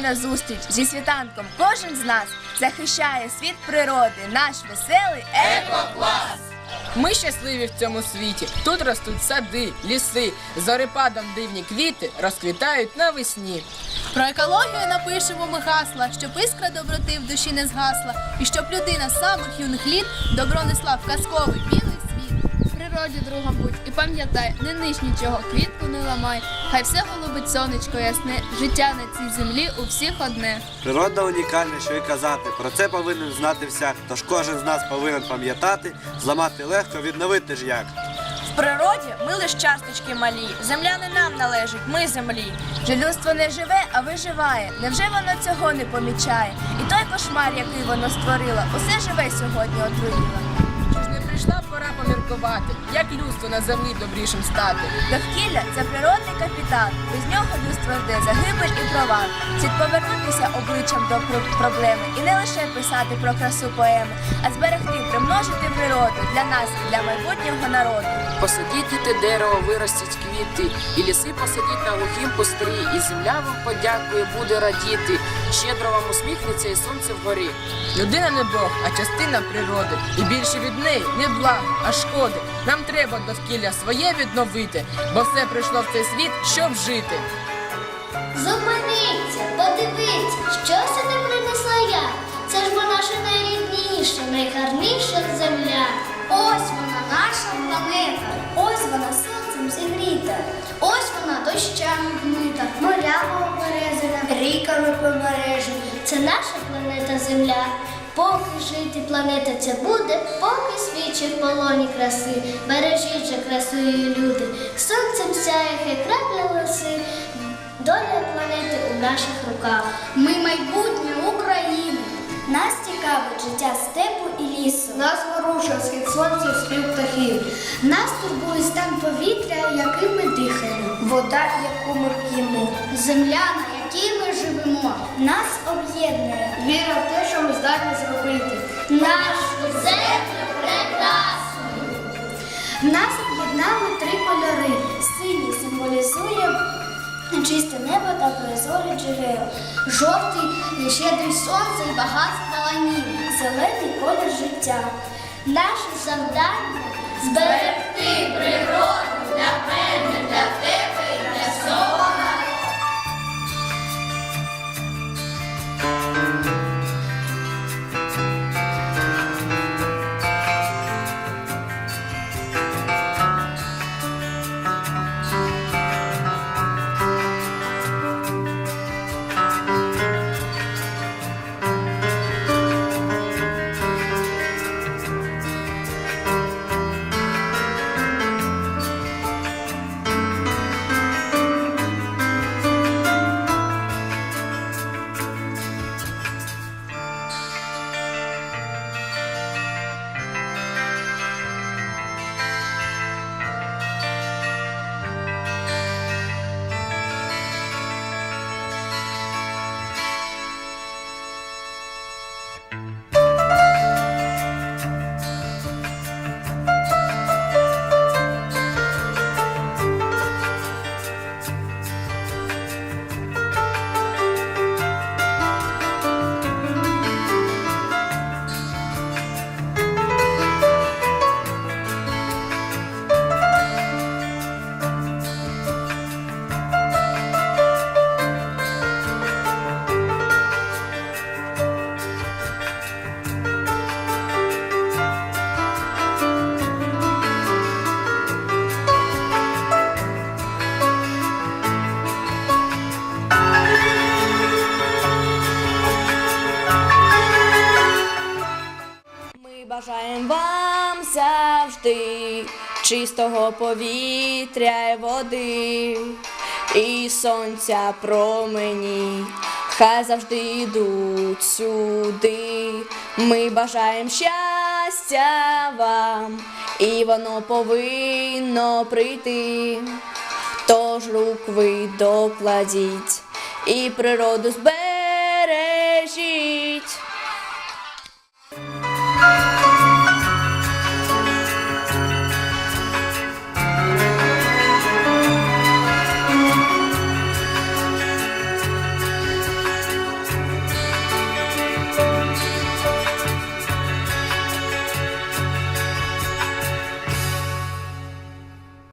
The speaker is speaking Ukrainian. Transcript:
на зустріч зі світанком. Кожен з нас захищає світ природи, наш веселий еко-клас. Ми щасливі в цьому світі. Тут ростуть сади, ліси, зорепадом дивні квіти розквітають навесні. Про екологію напишемо ми гасла, щоб іскра доброти в душі не згасла, і щоб людина з самих юних літ добро несла в казковий. В природі другом будь і пам'ятай, не ниж нічого, квітку не ламай. Хай все голубить сонечко ясне, життя на цій землі у всіх одне. Природа унікальна, що й казати. Про це повинен знати всяк. Тож кожен з нас повинен пам'ятати, зламати легко, відновити ж як. В природі ми лиш часточки малі. Земля не нам належить, ми землі. Же людство не живе, а виживає. Невже воно цього не помічає? І той кошмар, який воно створило, усе живе сьогодні отруїло. Чи ж не прийшла пора поміркувати, як людство на землі добрішим стати? Довкілля це природний капітал. Без нього людство йде загибель і провал. Слід повернутися обличчям до проблеми і не лише писати про красу поеми, а зберегти, примножити природу для нас і для майбутнього народу. Посадіть діти дерево, виростіть квіти, і ліси посадіть на глухім пустрі, і земля вам подякує, буде радіти. Щедро вам усміхнеться і сонце вгорі. Людина не Бог, а частина природи. І більше від неї не благ, а шкоди. Нам треба довкілля своє відновити, бо все прийшло в цей світ, щоб жити. Зупиніться, подивіться, що сюди принесла я. Це ж бо наша найрідніша, найгарніша земля. Ось вона, наша планета. Ось вона сонцем зігріта. Ось вона дощами вмита, морями оберезана, ріками помережена. Це наша планета Земля. Поки жити планета ця буде, поки свічі в полоні краси, бережіть же красою люди, сонцем сяє, хай крапля лоси, Доля планети у наших руках. Ми майбутнє України. Нас цікавить життя степу і лісу. Нас ворушує схід сонця, спів птахів. Нас турбує стан повітря, яким ми дихаємо. Вода, яку ми п'ємо. Земля, на якій ми живемо. Нас об'єднує. Віра в чисте небо та прозорі джерела. Жовтий щедрий сонце і багатство ланів. Зелений колір життя. Наше завдання зберегти природу для мене, Ми бажаємо вам завжди чистого повітря й води, і сонця промені, хай завжди йдуть сюди. Ми бажаємо щастя вам, і воно повинно прийти. Тож рук ви докладіть і природу збережіть.